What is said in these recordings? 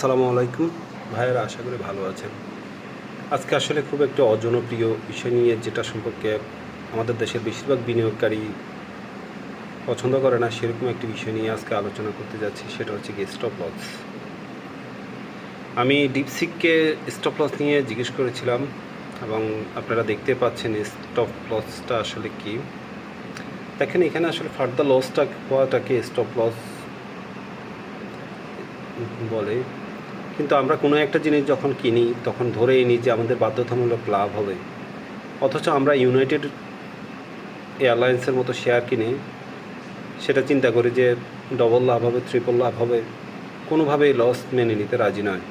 আসসালামু আলাইকুম। ভাইয়েরা, আশা করি ভালো আছেন। আজকে আসলে খুব একটা অজনপ্রিয় বিষয় নিয়ে যেটা সম্পর্কে আমাদের দেশের বেশিরভাগ বিনিয়োগকারী পছন্দ করে না, সেরকম একটি বিষয় নিয়ে আজকে আলোচনা করতে যাচ্ছি, সেটা হচ্ছে কি স্টপ লস আমি ডিপসিককে স্টপ লস নিয়ে জিজ্ঞেস করেছিলাম, এবং আপনারা দেখতে পাচ্ছেন স্টপ লসটা আসলে কি। দেখেন, এখানে আসলে ফার্দার লসটা হওয়াটাকে স্টপ লস বলে। কিন্তু আমরা কোনো একটা জিনিস যখন কিনি, তখন ধরেই নিই যে আমাদের বাধ্যতামূলক লাভ হবে। অথচ আমরা ইউনাইটেড এয়ারলাইন্সের মতো শেয়ার কিনে, সেটা চিন্তা করি যে ডবল লাভ হবে ট্রিপল লাভ হবে, কোনোভাবেই লস মেনে নিতে রাজি নয়।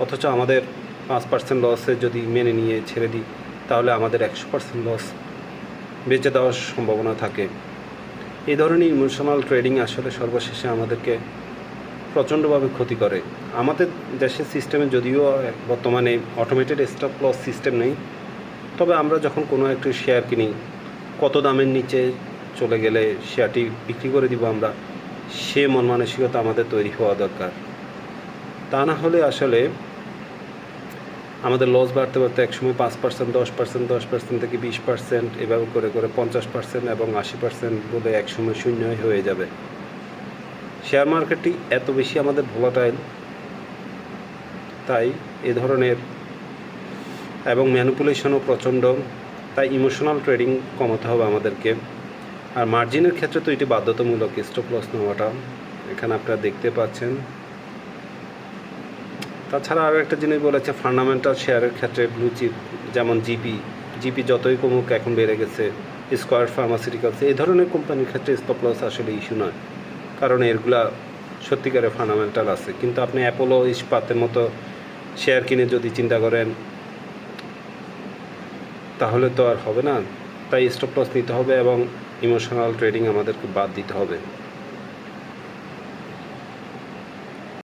অথচ আমাদের পাঁচ পার্সেন্ট লসে যদি মেনে নিয়ে ছেড়ে দিই, তাহলে আমাদের একশো পার্সেন্ট লস বেঁচে দেওয়ার সম্ভাবনা থাকে। এই ধরনের ইমোশনাল ট্রেডিং আসলে সর্বশেষে আমাদেরকে প্রচণ্ডভাবে ক্ষতি করে। আমাদের দেশের সিস্টেমে যদিও বর্তমানে অটোমেটেড স্টপ লস সিস্টেম নেই, তবে আমরা যখন কোনো একটি শেয়ার কিনি, কত দামের নিচে চলে গেলে শেয়ারটি বিক্রি করে দিব আমরা, সে মন মানসিকতা আমাদের তৈরি হওয়া দরকার। তা না হলে আসলে আমাদের লস বাড়তে বাড়তে একসময় পাঁচ পার্সেন্ট দশ পার্সেন্ট দশ পার্সেন্ট থেকে বিশ পার্সেন্ট এভাবে করে করে পঞ্চাশ পার্সেন্ট এবং আশি পার্সেন্ট বলে একসময় শূন্যই হয়ে যাবে। শেয়ার মার্কেটটি এত বেশি আমাদের ভোলাটাইল, তাই এ ধরনের এবং ম্যানুপুলেশনও প্রচণ্ড, তাই ইমোশনাল ট্রেডিং কমাতে হবে আমাদেরকে। আর মার্জিনের ক্ষেত্রে তো এটি বাধ্যতামূলক, স্টপ লস নেওয়াটা, এখানে আপনারা দেখতে পাচ্ছেন। তাছাড়া আরও একটা জিনিস বলেছে, ফান্ডামেন্টাল শেয়ারের ক্ষেত্রে ব্লু চিপ যেমন জিপি জিপি যতই কমুক এখন বেড়ে গেছে, স্কোয়ার ফার্মাসিউটিক্যালস, এই ধরনের কোম্পানির ক্ষেত্রে স্টপ লস আসলে ইস্যু নয়। কারণ এরগুলা সত্যিকারে ফান্ডামেন্টাল আছে। কিন্তু আপনি অ্যাপোলো ইস্পাতের মতো শেয়ার কিনে যদি চিন্তা করেন, তাহলে তো আর হবে না। তাই স্টপ লস নিতে হবে এবং ইমোশনাল ট্রেডিং আমাদেরকে বাদ দিতে হবে।